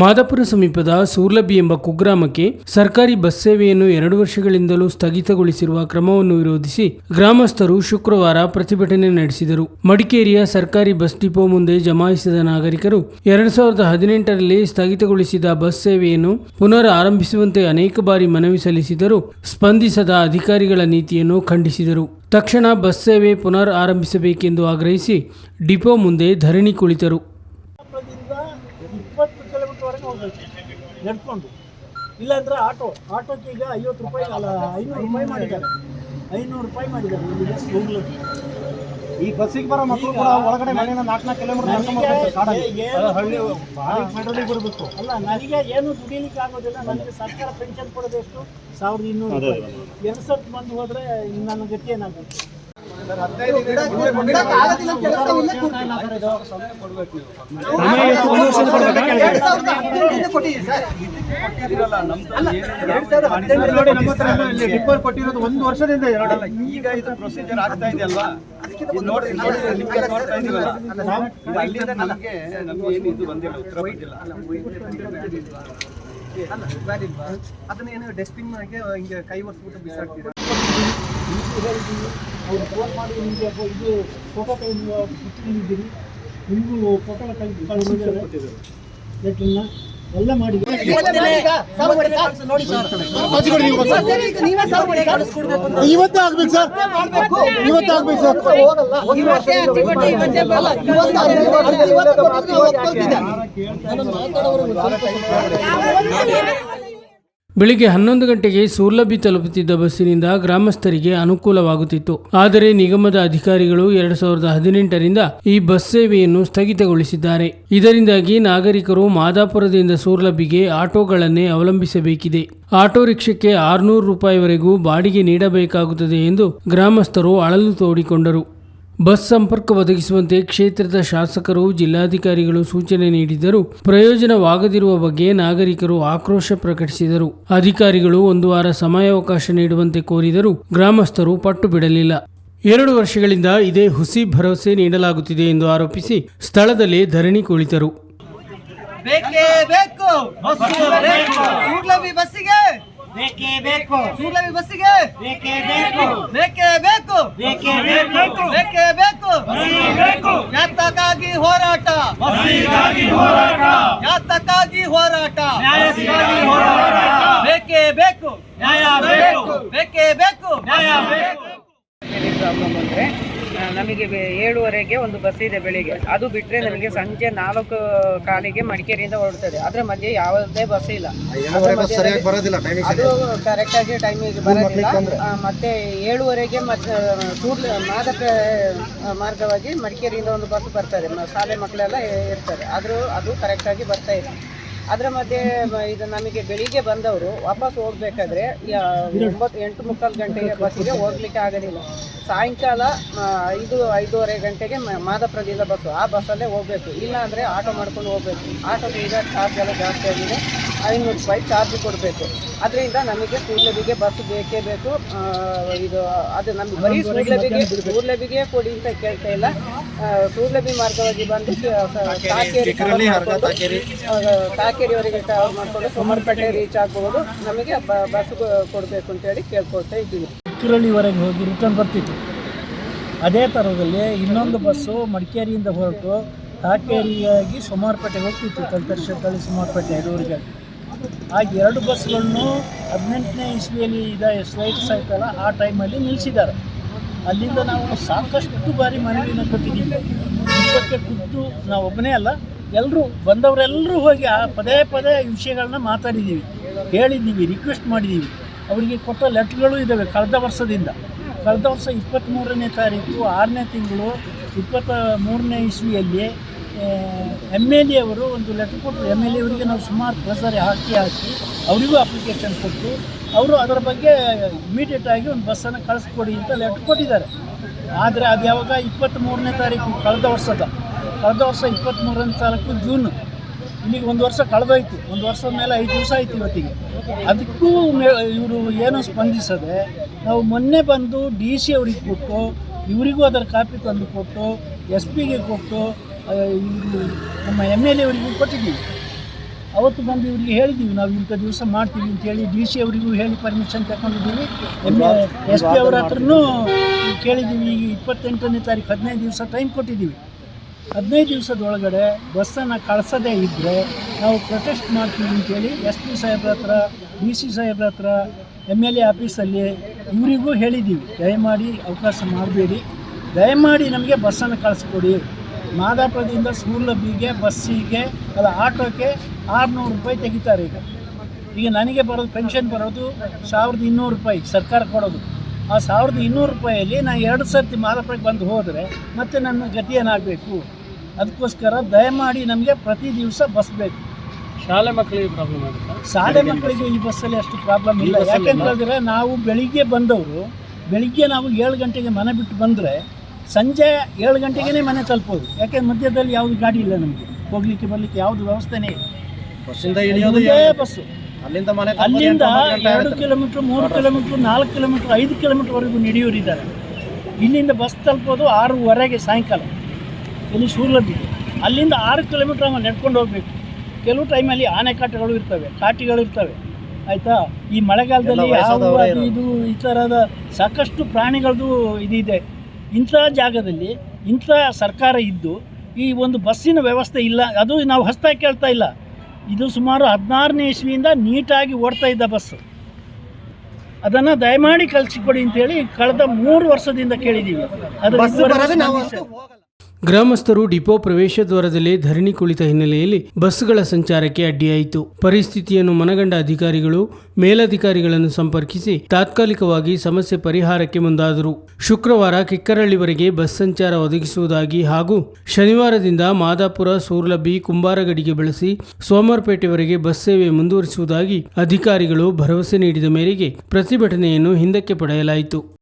ಮಾದಾಪುರ ಸಮೀಪದ ಸೂರ್ಲಬಿ ಎಂಬ ಕುಗ್ರಾಮಕ್ಕೆ ಸರ್ಕಾರಿ ಬಸ್ ಸೇವೆಯನ್ನು ಎರಡು ವರ್ಷಗಳಿಂದಲೂ ಸ್ಥಗಿತಗೊಳಿಸಿರುವ ಕ್ರಮವನ್ನು ವಿರೋಧಿಸಿ ಗ್ರಾಮಸ್ಥರು ಶುಕ್ರವಾರ ಪ್ರತಿಭಟನೆ ನಡೆಸಿದರು. ಮಡಿಕೇರಿಯ ಸರ್ಕಾರಿ ಬಸ್ ಡಿಪೋ ಮುಂದೆ ಜಮಾಯಿಸಿದ ನಾಗರಿಕರು ಎರಡು ಸಾವಿರದ ಹದಿನೆಂಟರಲ್ಲಿ ಸ್ಥಗಿತಗೊಳಿಸಿದ ಬಸ್ ಸೇವೆಯನ್ನು ಪುನರ್ ಆರಂಭಿಸುವಂತೆ ಅನೇಕ ಬಾರಿ ಮನವಿ ಸಲ್ಲಿಸಿದರೂ ಸ್ಪಂದಿಸದ ಅಧಿಕಾರಿಗಳ ನೀತಿಯನ್ನು ಖಂಡಿಸಿದರು. ತಕ್ಷಣ ಬಸ್ ಸೇವೆ ಪುನರ್ ಆರಂಭಿಸಬೇಕೆಂದು ಆಗ್ರಹಿಸಿ ಡಿಪೋ ಮುಂದೆ ಧರಣಿ ಕುಳಿತರು. ಹೋಗ್ಬೇಕು. ನಡ್ಕೊಂಡು. ಇಲ್ಲಾಂದ್ರೆ ಆಟೋ. ಆಟೋಕ್ಕೆ ಈಗ ಐವತ್ತು ರೂಪಾಯಿ ಅಲ್ಲ ಐನೂರು ರೂಪಾಯಿ ಮಾಡಿದ್ದಾರೆ. ಐನೂರು ರೂಪಾಯಿ ಮಾಡಿದ್ದಾರೆ. ಇಲ್ಲಿಗೆ ಹೋಗ್ಲಿಕ್ಕೆ ಈ ಬಸ್ಸಿಗೆ ಬರೋ ಮಕ್ಕಳು ಕೂಡ ಒಳಗಡೆ ಮನೆಯಿಂದ ನಾಲ್ಕು ನಾಲ್ಕು ಕಿಲೋಮೀಟರ್ ಬಿಡಬೇಕು ಅಲ್ಲ ನನಗೆ ಏನು ದುಡಿಲಿಕ್ಕೆ ಆಗೋದಿಲ್ಲ. ನನಗೆ ಸರ್ಕಾರ ಪೆನ್ಷನ್ ಕೊಡೋದು ಎಷ್ಟು? ಸಾವಿರದ ಇನ್ನೂರು ಎರಡು ಸರ್ತಿ ಬಂದು ಹೋದ್ರೆ ನನ್ನ ಗತಿ ಏನಾಗುತ್ತೆ? ಕೊಟ್ಟಿರೋದು ಒಂದು ವರ್ಷದಿಂದ ಈಗ ಇದು ಪ್ರೊಸೀಜರ್ ಆಗ್ತಾ ಇದೆಯಲ್ಲ ಇದು ನೋಡಿ ನೋಡಿ ನಿಮ್ಗೆ ಇದೀವಲ್ಲ ಅಲ್ಲಿಂದ ನಮಗೆ ನಮ್ಗೆ ಏನು ಇದು ಬಂದಿಲ್ಲ ಉತ್ತರ ಬಂದಿಲ್ಲ ಅದನ್ನೇನು ಡಸ್ಟ್ಬಿನ್ ಹಿಂಗೆ ಕೈ ಒರೆಸ್ಬಿಟ್ಟು ಬಿಸಾಡ್ತೀರಾ ಅವ್ರು ಫೋನ್ ಮಾಡಿ ನಿಮಗೆ ಇದು ಫೋಟೋ ಕೈ ಬಿಟ್ಟಿದ್ದೀರಿ ನಿಮಗೂ ಫೋಟೋ ಕಳಿಸಿದ್ದಾರೆ ಲೆಟ್ರನ್ನ ಎಲ್ಲ ಮಾಡಿ ಇವತ್ತೇ ಆಗ್ಬೇಕು ಸರ್. ಇವತ್ತೇ ಆಗ್ಬೇಕು ಸರ್. ಬೆಳಿಗ್ಗೆ ಹನ್ನೊಂದು ಗಂಟೆಗೆ ಸೂರ್ಲಭಿ ತಲುಪುತ್ತಿದ್ದ ಬಸ್ಸಿನಿಂದ ಗ್ರಾಮಸ್ಥರಿಗೆ ಅನುಕೂಲವಾಗುತ್ತಿತ್ತು. ಆದರೆ ನಿಗಮದ ಅಧಿಕಾರಿಗಳು ಎರಡು ಸಾವಿರದ ಹದಿನೆಂಟರಿಂದ ಈ ಬಸ್ ಸೇವೆಯನ್ನು ಸ್ಥಗಿತಗೊಳಿಸಿದ್ದಾರೆ. ಇದರಿಂದಾಗಿ ನಾಗರಿಕರು ಮಾದಾಪುರದಿಂದ ಸೂರ್ಲಭಿಗೆ ಆಟೋಗಳನ್ನೇ ಅವಲಂಬಿಸಬೇಕಿದೆ. ಆಟೋ ರಿಕ್ಷಕ್ಕೆ ಆರುನೂರು ರೂಪಾಯಿವರೆಗೂ ಬಾಡಿಗೆ ನೀಡಬೇಕಾಗುತ್ತದೆ ಎಂದು ಗ್ರಾಮಸ್ಥರು ಅಳಲು ತೋಡಿಕೊಂಡರು. ಬಸ್ ಸಂಪರ್ಕ ಒದಗಿಸುವಂತೆ ಕ್ಷೇತ್ರದ ಶಾಸಕರು ಜಿಲ್ಲಾಧಿಕಾರಿಗಳು ಸೂಚನೆ ನೀಡಿದ್ದರೂ ಪ್ರಯೋಜನವಾಗದಿರುವ ಬಗ್ಗೆ ನಾಗರಿಕರು ಆಕ್ರೋಶ ಪ್ರಕಟಿಸಿದರು. ಅಧಿಕಾರಿಗಳು ಒಂದು ವಾರ ಸಮಯಾವಕಾಶ ನೀಡುವಂತೆ ಕೋರಿದರೂ ಗ್ರಾಮಸ್ಥರು ಪಟ್ಟು ಬಿಡಲಿಲ್ಲ. ಎರಡು ವರ್ಷಗಳಿಂದ ಇದೇ ಹುಸಿ ಭರವಸೆ ನೀಡಲಾಗುತ್ತಿದೆ ಎಂದು ಆರೋಪಿಸಿ ಸ್ಥಳದಲ್ಲಿ ಧರಣಿ ಕುಳಿತರು. ಬೇಕೇ ಬೇಕು ಬಸ್ಸಿಗೆ. ಬೇಕೇ ಬೇಕು. ಸೂರ್ಲಭಿ ಬಸ್ಸಿಗೆ. ಬೇಕೇ ಬೇಕು ಬೇಕೇ. ಬೇಕು ಬೇಕೇ. ಬೇಕು ಬೇಕೇ. ಬೇಕು ಬೇಕು ಯಾತಕ್ಕಾಗಿ ಹೋರಾಟ ಹೋರಾಟ. ಯಾತಕ್ಕಾಗಿ ಹೋರಾಟ. ನ್ಯಾಯಕ್ಕಾಗಿ ಹೋರಾಟ. ಬೇಕೇ ಬೇಕು. ನ್ಯಾಯ ಬೇಕು. ಬೇಕೇ ಬೇಕು. ನ್ಯಾಯ ಬೇಕು. ನಮಗೆ ಏಳುವರೆಗೆ ಒಂದು ಬಸ್ ಇದೆ ಬೆಳಿಗ್ಗೆ. ಅದು ಬಿಟ್ಟರೆ ನಮಗೆ ಸಂಜೆ ನಾಲ್ಕು ಕಾಲಿಗೆ ಮಡಿಕೇರಿಯಿಂದ ಹೊರಡ್ತದೆ. ಅದರ ಮಧ್ಯೆ ಯಾವುದೇ ಬಸ್ ಇಲ್ಲ. ಅದು ಕರೆಕ್ಟಾಗಿ ಟೈಮಿಗೆ ಬರೋದಿಲ್ಲ. ಮತ್ತೆ ಏಳುವರೆಗೆ ಮತ್ತೆ ಮಾದಕ ಮಾರ್ಗವಾಗಿ ಮಡಿಕೇರಿಯಿಂದ ಒಂದು ಬಸ್ ಬರ್ತದೆ. ಶಾಲೆ ಮಕ್ಕಳೆಲ್ಲ ಇರ್ತಾರೆ. ಆದರೂ ಅದು ಕರೆಕ್ಟಾಗಿ ಬರ್ತಾ ಇದೆ ಅದರ ಮಧ್ಯೆ ಇದು ನಮಗೆ ಬೆಳಿಗ್ಗೆ ಬಂದವರು ವಾಪಸ್ ಹೋಗ್ಬೇಕಾದ್ರೆ ಒಂಬತ್ತು ಎಂಟು ಮುಕ್ಕಾಲು ಗಂಟೆಗೆ ಬಸ್ಸಿಗೆ ಹೋಗ್ಲಿಕ್ಕೆ ಆಗೋದಿಲ್ಲ. ಸಾಯಂಕಾಲ ಐದು ಐದೂವರೆ ಗಂಟೆಗೆ ಮಾದಪ್ರದಿಂದ ಬಸ್ಸು. ಆ ಬಸ್ಸಲ್ಲೇ ಹೋಗ್ಬೇಕು. ಇಲ್ಲ ಅಂದರೆ ಆಟೋ ಮಾಡ್ಕೊಂಡು ಹೋಗ್ಬೇಕು. ಆಟೋ ಈಗ ಚಾರ್ಜ್ ಎಲ್ಲ ಜಾಸ್ತಿ ಆಗಿದೆ. ಐನೂರು ರೂಪಾಯಿ ಚಾರ್ಜ್ ಕೊಡಬೇಕು. ಅದರಿಂದ ನಮಗೆ ಸೂರ್ಲಬಿಗೆ ಬಸ್ ಬೇಕೇ ಬೇಕು. ಇದು ಅದು ನಮಗೆ ಬರೀ ಸೂರ್ಲಬಿಗೆ ಸೂರ್ಲಬಿಗೆ ಕೊಡಿ ಅಂತ ಕೇಳ್ತಾ ಇಲ್ಲ. ಆ, ಸೂರ್ಲಬಿ ಮಾರ್ಗವಾಗಿ ಬಂದು ತಾಕೇರಿ. ತಾಕೇರಿವರೆಗೆ ಕವರ್ ಮಾಡಿಕೊಂಡು ಸುಮಾರುಪೇಟೆ ರೀಚ್ ಆಗ್ಬೋದು. ನಮಗೆ ಬಸ್ ಕೊಡಬೇಕು ಅಂತೇಳಿ ಕೇಳ್ಕೊಳ್ತಾ ಇದ್ದೀವಿ. ಕಿರಳಿವರೆಗೆ ಹೋಗಿ ರಿಟರ್ನ್ ಬರ್ತಿತ್ತು. ಅದೇ ಥರದಲ್ಲಿ ಇನ್ನೊಂದು ಬಸ್ಸು ಮಡಿಕೇರಿಯಿಂದ ಹೊರಟು ತಾಕೇರಿಯಾಗಿ ಸುಮಾರುಪೇಟೆಗೆ ಹೋಗ್ತಿತ್ತು. ತಲತರ್ಶ ತಳಿ ಸುಮಾರುಪೇಟೆ ಎರಡೂರಿಗೆ ಆ ಎರಡು ಬಸ್ಗಳನ್ನು ಹದಿನೆಂಟನೇ ಇಸ್ವಿಯಲ್ಲಿ ಇದೆ ಸ್ಲೈಟ್ಸ್ ಆಯ್ತಲ್ಲ ಆ ಟೈಮಲ್ಲಿ ನಿಲ್ಲಿಸಿದ್ದಾರೆ ಅಲ್ಲಿಂದ ನಾವು ಸಾಕಷ್ಟು ಬಾರಿ ಮನವಿನ ಕೊಟ್ಟಿದ್ದೀವಿ. ಇದಕ್ಕೆ ನಾವು ಒಬ್ಬನೇ ಅಲ್ಲ ಎಲ್ಲರೂ ಬಂದವರೆಲ್ಲರೂ ಹೋಗಿ ಆ ಪದೇ ಪದೇ ವಿಷಯಗಳನ್ನ ಮಾತಾಡಿದ್ದೀವಿ. ಹೇಳಿದ್ದೀವಿ ರಿಕ್ವೆಸ್ಟ್ ಮಾಡಿದ್ದೀವಿ. ಅವರಿಗೆ ಕೊಟ್ಟ ಲೆಟ್ರ್ಗಳು ಇದ್ದಾವೆ ಕಳೆದ ವರ್ಷದಿಂದ. ಕಳೆದ ವರ್ಷ ಇಪ್ಪತ್ತ್ಮೂರನೇ ತಾರೀಕು, ಆರನೇ ತಿಂಗಳು ಇಪ್ಪತ್ತ ಮೂರನೇ ಇಸ್ವಿಯಲ್ಲಿ ಎಂ ಎಲ್ ಎ ಅವರು ಒಂದು ಲೆಟರ್ ಕೊಟ್ಟರು. ಎಂ ಎಲ್ ಎ ಅವರಿಗೆ ನಾವು ಸುಮಾರು ಪ್ರಸಾರಿ ಹಾಕಿ ಹಾಕಿ ಅವರಿಗೂ ಅಪ್ಲಿಕೇಶನ್ ಕೊಟ್ಟು ಅವರು ಅದರ ಬಗ್ಗೆ ಇಮಿಡಿಯೇಟ್ ಆಗಿ ಒಂದು ಬಸ್ಸನ್ನು ಕಳಿಸ್ಕೊಡಿ ಅಂತ ಲೆಟ್ರ್ ಕೊಟ್ಟಿದ್ದಾರೆ. ಆದರೆ ಅದು ಯಾವಾಗ ಇಪ್ಪತ್ತ್ಮೂರನೇ ತಾರೀಕು ಕಳೆದ ವರ್ಷದ, ಕಳೆದ ವರ್ಷ ಇಪ್ಪತ್ತ್ಮೂರನೇ ತಾರೀಕು ಜೂನ್ ಇಲ್ಲಿಗೆ ಒಂದು ವರ್ಷ ಕಳೆದೋಯ್ತು. ಒಂದು ವರ್ಷದ ಮೇಲೆ ಐದು ದಿವಸ ಆಯ್ತು ಇವತ್ತಿಗೆ. ಅದಕ್ಕೂ ಇವರು ಏನೂ ಸ್ಪಂದಿಸದೆ ನಾವು ಮೊನ್ನೆ ಬಂದು ಡಿ ಸಿ ಅವ್ರಿಗೆ ಕೊಟ್ಟು, ಇವರಿಗೂ ಅದರ ಕಾಪಿ ತಂದು ಕೊಟ್ಟು ಎಸ್ ಪಿಗೆ ಕೊಟ್ಟು ಆ, ನಮ್ಮ ಎಂ ಎಲ್ ಎ ಅವರಿಗೂ ಕೊಟ್ಟಿದ್ದೀವಿ. ಅವತ್ತು ಬಂದು ಇವರಿಗೆ ಹೇಳಿದ್ದೀವಿ ನಾವು ಇಂಥ ದಿವಸ ಮಾಡ್ತೀವಿ ಅಂತ ಹೇಳಿ ಡಿ ಸಿ ಅವರಿಗೂ ಹೇಳಿ ಪರ್ಮಿಷನ್ ತಗೊಂಡಿದ್ದೀವಿ. ಎಂ ಎಸ್ ಪಿ ಅವ್ರ ಹತ್ರನೂ ಕೇಳಿದ್ದೀವಿ ಈಗ ಇಪ್ಪತ್ತೆಂಟನೇ ತಾರೀಕು ಹದಿನೈದು ದಿವಸ ಟೈಮ್ ಕೊಟ್ಟಿದ್ದೀವಿ. ಹದಿನೈದು ದಿವಸದ ಒಳಗಡೆ ಬಸ್ಸನ್ನು ಕಳಿಸದೇ ಇದ್ದರೆ ನಾವು ಪ್ರೊಟೆಸ್ಟ್ ಮಾಡ್ತೀವಿ ಅಂತೇಳಿ ಎಸ್ ಪಿ ಸಾಹೇಬ್ರ ಹತ್ರ ಡಿ ಸಿ ಸಾಹೇಬ್ರ ಹತ್ರ ಎಂ ಎಲ್ ಎ ಆಫೀಸಲ್ಲಿ ಇವರಿಗೂ ಹೇಳಿದ್ದೀವಿ. ದಯಮಾಡಿ ಅವಕಾಶ ಮಾಡಬೇಡಿ. ದಯಮಾಡಿ ನಮಗೆ ಬಸ್ಸನ್ನು ಕಳಿಸ್ಕೊಡಿ. ಮಾದಾಪುರದಿಂದ ಸೂರ್ಲಬ್ಬಿಗೆ ಬಸ್ಸಿಗೆ ಅಲ್ಲ ಆಟೋಕ್ಕೆ ಆರುನೂರು ರೂಪಾಯಿ ತೆಗಿತಾರೆ ಈಗ. ಈಗ ನನಗೆ ಬರೋದು ಪೆನ್ಷನ್ ಬರೋದು ಸಾವಿರದ ಇನ್ನೂರು ರೂಪಾಯಿ ಸರ್ಕಾರ ಕೊಡೋದು. ಆ ಸಾವಿರದ ಇನ್ನೂರು ರೂಪಾಯಲ್ಲಿ ನಾನು ಎರಡು ಸರ್ತಿ ಮಾದಾಪುರಕ್ಕೆ ಬಂದು ಹೋದರೆ ಮತ್ತೆ ನನ್ನ ಗತಿ ಏನಾಗಬೇಕು? ಅದಕ್ಕೋಸ್ಕರ ದಯಮಾಡಿ ನಮಗೆ ಪ್ರತಿ ದಿವಸ ಬಸ್ ಬೇಕು. ಶಾಲೆ ಮಕ್ಕಳಿಗೆ ಪ್ರಾಬ್ಲಮ್ ಆಗುತ್ತೆ? ಶಾಲೆ ಮಕ್ಕಳಿಗೆ ಈ ಬಸ್ಸಲ್ಲಿ ಅಷ್ಟು ಪ್ರಾಬ್ಲಮ್ ಇಲ್ಲ. ಯಾಕೆಂತ ಹೇಳಿದ್ರೆ ನಾವು ಬೆಳಿಗ್ಗೆ ಬಂದವರು ಬೆಳಿಗ್ಗೆ ನಾವು ಏಳು ಗಂಟೆಗೆ ಮನೆ ಬಿಟ್ಟು ಬಂದರೆ ಸಂಜೆ ಏಳು ಗಂಟೆಗೇ ಮನೆ ತಲುಪೋದು. ಯಾಕೆ ಮಧ್ಯದಲ್ಲಿ ಯಾವುದು ಗಾಡಿ ಇಲ್ಲ ನಮಗೆ. ಹೋಗ್ಲಿಕ್ಕೆ ಬರಲಿಕ್ಕೆ ಯಾವುದು ವ್ಯವಸ್ಥೆನೇ ಇಲ್ಲ. ಬಸ್ಸಿಂದ ಇಳಿಯೋದು ಒಂದೇ ಬಸ್ಸು. ಅಲ್ಲಿಂದ ಮನೆ ತಲುಪೋದು ಅಲ್ಲಿಂದ ಎಂಟು ಒಂಬತ್ತು ಗಂಟೆ ಎರಡು ಆಗುತ್ತೆ. ಕಿಲೋಮೀಟ್ರ್ ಮೂರು ಕಿಲೋಮೀಟ್ರ್ ನಾಲ್ಕು ಕಿಲೋಮೀಟ್ರ್ ಐದು ಕಿಲೋಮೀಟ್ರ್ವರೆಗೂ ನಡೆಯೋರಿದ್ದಾರೆ ಇಲ್ಲಿಂದ ಬಸ್ ತಲುಪೋದು ಆರೂವರೆಗೆ ಸಾಯಂಕಾಲ. ಇಲ್ಲಿ ಸೂರ್ಲಬ್ಬಿಗೆ ಅಲ್ಲಿಂದ ಆರು ಕಿಲೋಮೀಟ್ರ್ ನಾವು ನಡ್ಕೊಂಡು ಹೋಗಬೇಕು. ಕೆಲವು ಟೈಮಲ್ಲಿ ಆನೆಕಾಟಗಳು ಇರ್ತವೆ ಕಾಟಿಗಳು ಇರ್ತವೆ. ಆಯಿತಾ? ಈ ಮಳೆಗಾಲದಲ್ಲಿ ಹಾವು ವಯಸ್ಸಾದವರೇ ಇದು ಈ ಥರದ ಸಾಕಷ್ಟು ಪ್ರಾಣಿಗಳದ್ದು ಇದಿದೆ. ಇಂಥ ಜಾಗದಲ್ಲಿ ಇಂಥ ಸರ್ಕಾರ ಇದ್ದು ಈ ಒಂದು ಬಸ್ಸಿನ ವ್ಯವಸ್ಥೆ ಇಲ್ಲ. ಅದು ನಾವು ಹೊಸ್ದಾಗಿ ಕೇಳ್ತಾ ಇಲ್ಲ. ಇದು ಸುಮಾರು ಹದಿನಾರನೇ ಇಸ್ವಿಯಿಂದ ನೀಟಾಗಿ ಓಡ್ತಾ ಇದ್ದ ಬಸ್ಸು. ಅದನ್ನು ದಯಮಾಡಿ ಕಳಿಸಿಕೊಡಿ ಅಂತೇಳಿ ಕಳೆದ ಮೂರು ವರ್ಷದಿಂದ ಕೇಳಿದ್ದೀವಿ ಅದ್ರ ಗ್ರಾಮಸ್ಥರು ಡಿಪೋ ಪ್ರವೇಶ ದ್ವಾರದಲ್ಲಿ ಧರಣಿ ಕುಳಿತ ಹಿನ್ನೆಲೆಯಲ್ಲಿ ಬಸ್ಗಳ ಸಂಚಾರಕ್ಕೆ ಅಡ್ಡಿಯಾಯಿತು. ಪರಿಸ್ಥಿತಿಯನ್ನು ಮನಗಂಡ ಅಧಿಕಾರಿಗಳು, ಮೇಲಧಿಕಾರಿಗಳನ್ನು ಸಂಪರ್ಕಿಸಿ ತಾತ್ಕಾಲಿಕವಾಗಿ ಸಮಸ್ಯೆ ಪರಿಹಾರಕ್ಕೆ ಮುಂದಾದರು. ಶುಕ್ರವಾರ ಕಿಕ್ಕರಳ್ಳಿವರೆಗೆ ಬಸ್ ಸಂಚಾರ ಒದಗಿಸುವುದಾಗಿ ಹಾಗೂ ಶನಿವಾರದಿಂದ ಮಾದಾಪುರ, ಸೂರ್ಲಬ್ಬಿ, ಕುಂಬಾರಗಡಿಗೆ ಬಳಸಿ ಸೋಮವಾರಪೇಟೆವರೆಗೆ ಬಸ್ ಸೇವೆ ಮುಂದುವರಿಸುವುದಾಗಿ ಅಧಿಕಾರಿಗಳು ಭರವಸೆ ನೀಡಿದ ಮೇರೆಗೆ ಪ್ರತಿಭಟನೆಯನ್ನು ಹಿಂದಕ್ಕೆ ಪಡೆಯಲಾಯಿತು.